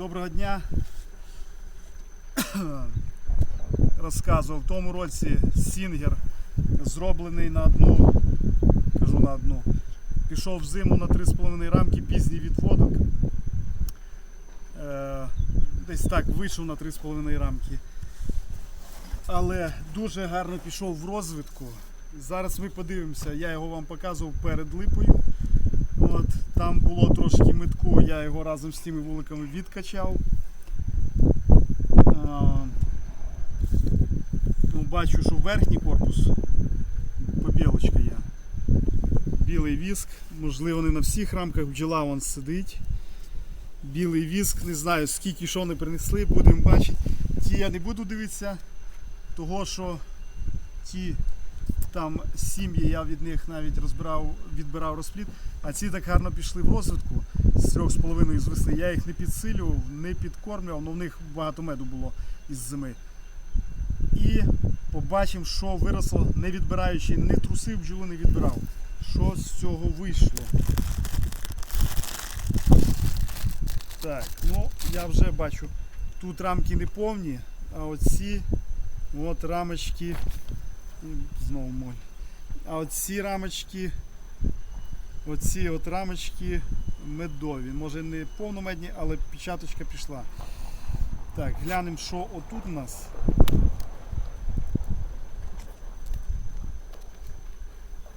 Доброго дня. Розказував в тому році Сінгер зроблений на одну, кажу на одну. Пішов в зиму на 3,5 рамки, пізній відводок. Е, десь так вийшов на 3,5 рамки. Але дуже гарно пішов в розвитку. Зараз ми подивимося, я його вам показував перед липою. От, там було трошки метку, я його разом з тими вуликами відкачав. А, ну, бачу, що верхній корпус побілочка є. Білий віск, можливо, не на всіх рамках бджола вон сидить. Білий віск, не знаю скільки що не принесли, будемо бачити. Ті я не буду дивитися, того що ті там сім'ї я від них навіть розбирав, відбирав розплід, а ці так гарно пішли в розвитку з 3,5 з весни. Я їх не підсилював, не підкормлював, але в них багато меду було із зими. І побачимо, що виросло, не відбираючи, не трусив бджолу, не відбирав. Що з цього вийшло? Так, ну я вже бачу, тут рамки не повні, а оці от рамочки. Знову моль. А оці рамочки, оці от рамочки медові. Може не повномедні, але печаточка пішла. Так, глянемо, що отут у нас.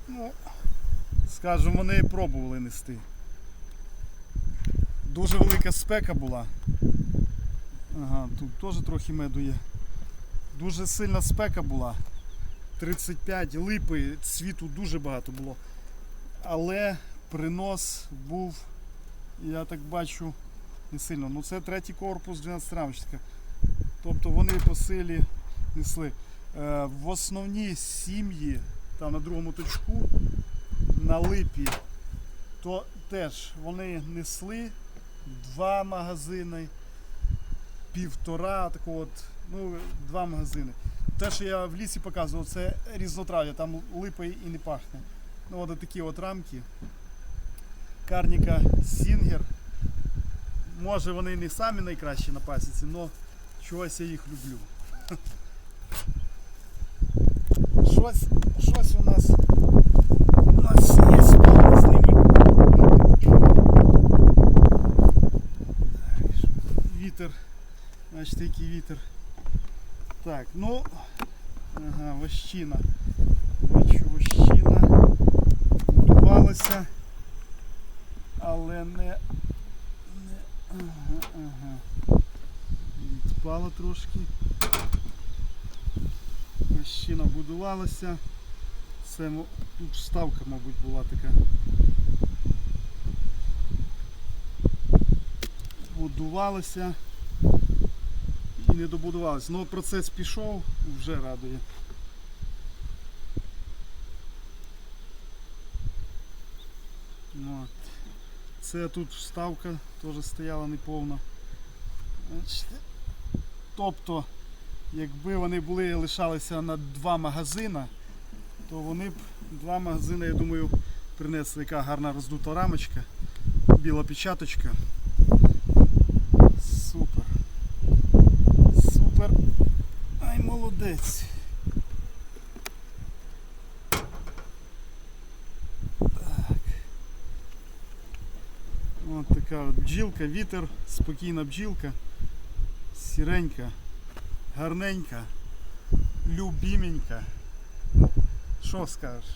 Ну, скажімо, вони пробували нести. Дуже велика спека була. Ага, тут теж трохи меду є. Дуже сильна спека була. 35 липи, цвіту дуже багато було. Але принос був, я так бачу, не сильно. Ну це третій корпус 12 рамочка. Тобто вони по силі несли. Е, в основній сім'ї, там на другому точку, на липі, то теж вони несли два магазини, півтора, такого от, ну, два магазини. Те, що я в лісі показував, це різнотрав'я, там липи і не пахне. Ну от такі от рамки. Карніка Сінгер. Може вони не самі найкращі на пасіці, але чогось я їх люблю. Щось, щось у нас у нас є справа з ними. Вітер. Значить, який вітер. Так, ну, ага, вощина. Бачу, вощина будувалася, але не, не ага, ага. Відпала трошки. Вощина будувалася. Це тут вставка, мабуть, була така. Будувалася не добудувалися. Ну процес пішов, вже радує. От. Це тут вставка теж стояла неповна. Тобто, якби вони були лишалися на два магазини, то вони б два магазини, я думаю, принесли яка гарна роздута рамочка, біла печаточка. Молодець. Так. От така от бджілка, вітер, спокійна бджілка, сіренька, гарненька, любіменька. Ну, що скажеш?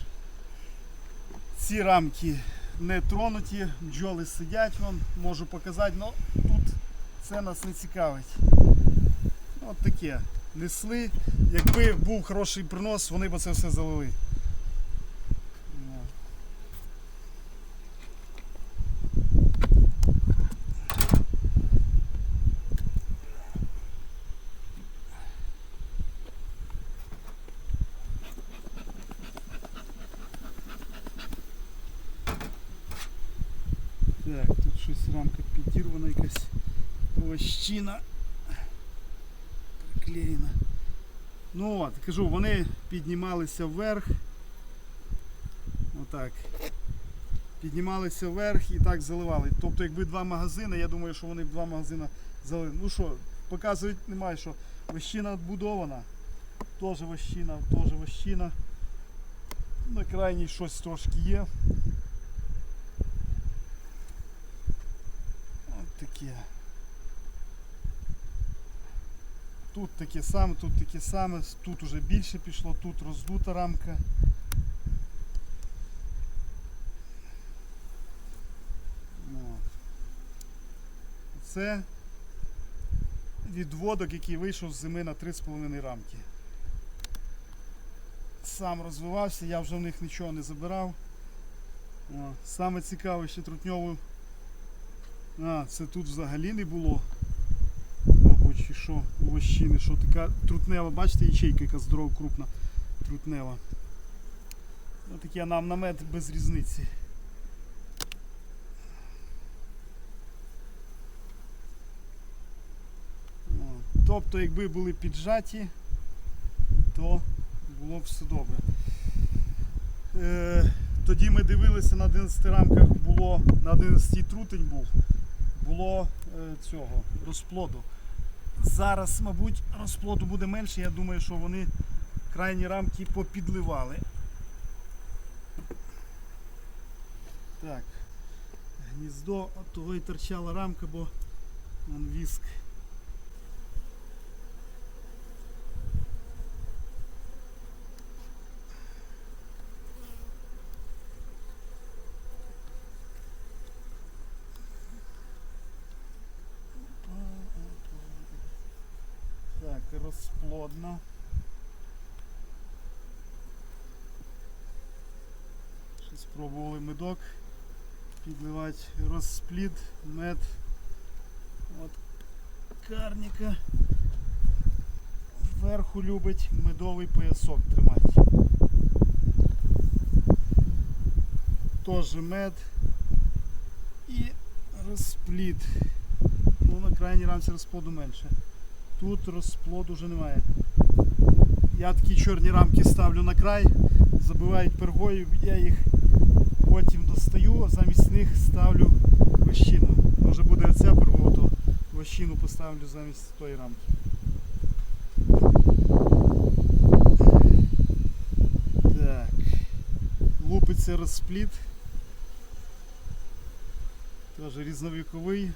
Ці рамки не тронуті, бджоли сидять, вон, можу показати, але тут це нас не цікавить. От таке. Несли. Якби був хороший принос, вони б це все залили. Так, тут щось рамка підірвана якась овощина приклеєна. Ну от, кажу, вони піднімалися вверх. Отак. піднімалися вверх і так заливали. Тобто, якби два магазини, я думаю, що вони б два магазини залили. Ну що, показують немає, що вощина будована. Теж вощина, теж вощина. На крайній щось трошки є. От таке. Тут таке саме, тут таке саме, тут уже більше пішло, тут роздута рамка. Це відводок, який вийшов з зими на 3,5 рамки. Сам розвивався, я вже в них нічого не забирав. О, саме цікаве ще трутньову. А, це тут взагалі не було. Чи що вощини, що така трутнева, бачите, ячейка яка здорова, крупна трутнева. Ну, таке нам намет без різниці. Тобто, якби були піджаті, то було б все добре. Е, тоді ми дивилися на 11 рамках було, на 11 трутень був, було е, цього розплоду. Зараз, мабуть, розплоду буде менше. Я думаю, що вони крайні рамки попідливали. Так. Гніздо, от того і торчала рамка, бо вон віск. Так, розплодно. Спробували медок підливати розплід, мед. От карніка. Вверху любить медовий поясок тримати. Теж мед і розплід. Ну, на крайній рамці розплоду менше. Тут розплоду вже немає. Я такі чорні рамки ставлю на край, забивають пергою, я їх потім достаю, а замість них ставлю вощину. Може буде оця пергова, то вощину поставлю замість тої рамки. Так. Лупиться розпліт. Теж різновіковий.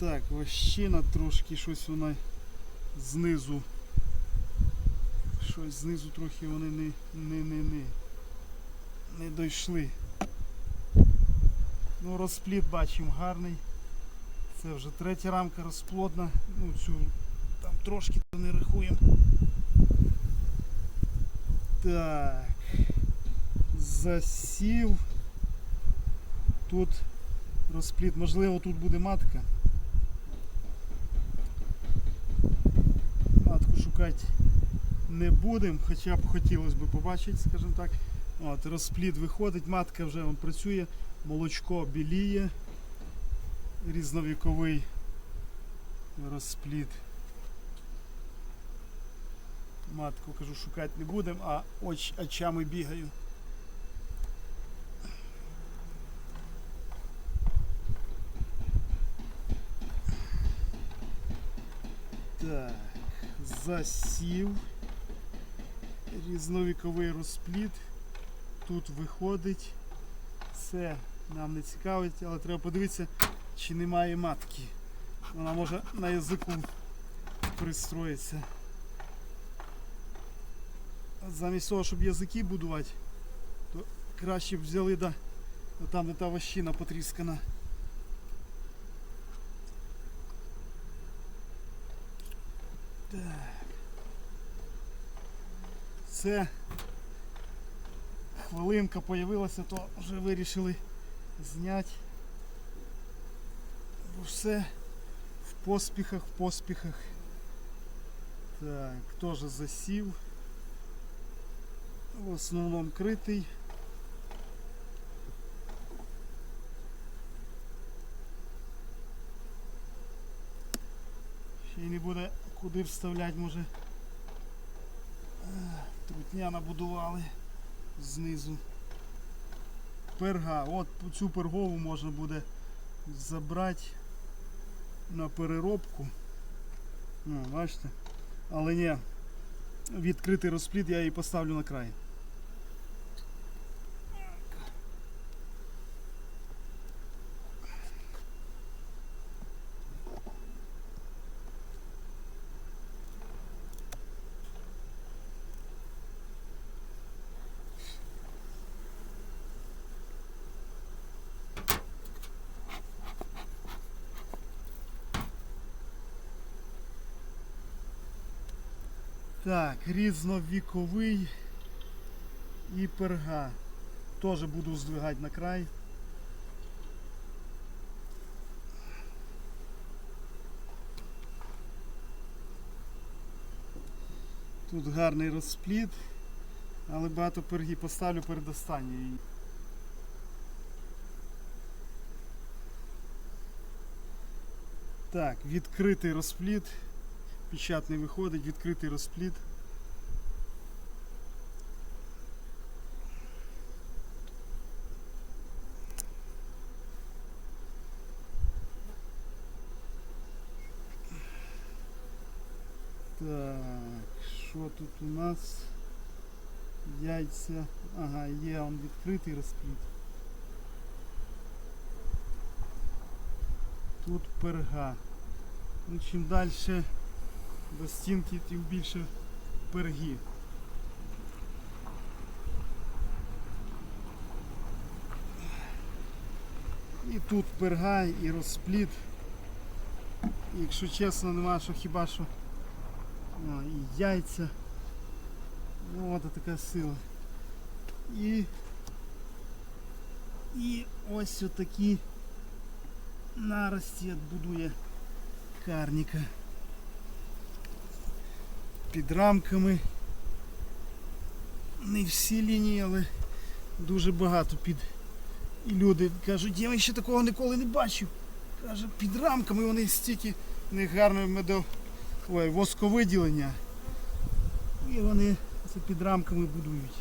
Так, вощина трошки щось вона знизу. Щось знизу трохи вони не, не, не, не, не дійшли. Ну, розпліт бачимо гарний. Це вже третя рамка розплодна. Ну, цю там трошки то не рахуємо. Так. Засів. Тут розпліт. Можливо, тут буде матка. Матку шукати не будемо, хоча б хотілося б побачити, скажімо так. От, розплід виходить, матка вже он працює, молочко біліє, різновіковий розплід. Матку кажу, шукати не будемо, а оч, очами бігаю. Так, засів. Різновіковий розплід. Тут виходить. Це нам не цікавить, але треба подивитися, чи немає матки. Вона може на язику пристроїться. Замість того, щоб язики будувати, то краще б взяли да, там, де та вощина потріскана. це хвилинка появилася, то вже вирішили зняти. Бо все в поспіхах, в поспіхах. Так, теж засів. В основному критий. Ще й не буде куди вставляти може. Трутня набудували знизу. Перга. От цю пергову можна буде забрати на переробку. Ну, бачите? Але ні, відкритий розплід я її поставлю на край. Так, різновіковий і перга. Теж буду здвигати на край. Тут гарний розпліт, але багато перги поставлю перед останньою. Так, відкритий розпліт. Печатний виходить, відкритий розпліт. Так, що тут у нас? Яйця. Ага, є он відкритий розпліт. Тут перга. Ну, чим далі до стінки, тим більше перги. І тут перга і розпліт. І, Якщо чесно, нема що хіба що. А, і яйця. Ну, от така сила. І, і ось отакі нарості будує карніка. Під рамками. Не всі лінії, але дуже багато під. І люди кажуть, я ще такого ніколи не бачив. Каже, під рамками вони стільки них медо... Ой, восковиділення. І вони це під рамками будують.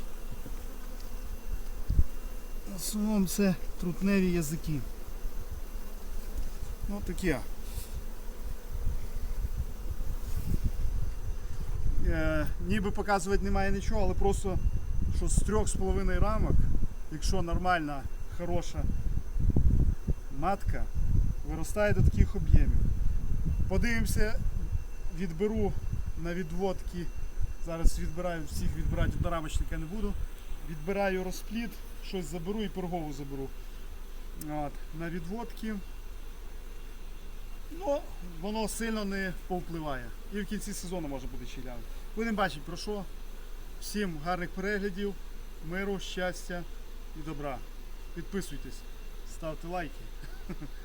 В основному це трутневі язики. Ну таке. Е, ніби показувати немає нічого, але просто що з трьох з половиною рамок, якщо нормальна, хороша матка, виростає до таких об'ємів. Подивимося, відберу на відводки. Зараз відбираю всіх відбирати однорамочника не буду. Відбираю розпліт, щось заберу і пергову заберу. От, на відводки. Ну, воно сильно не повпливає. І в кінці сезону може бути чіляво. Будемо бачити про що. Всім гарних переглядів, миру, щастя і добра. Підписуйтесь, ставте лайки.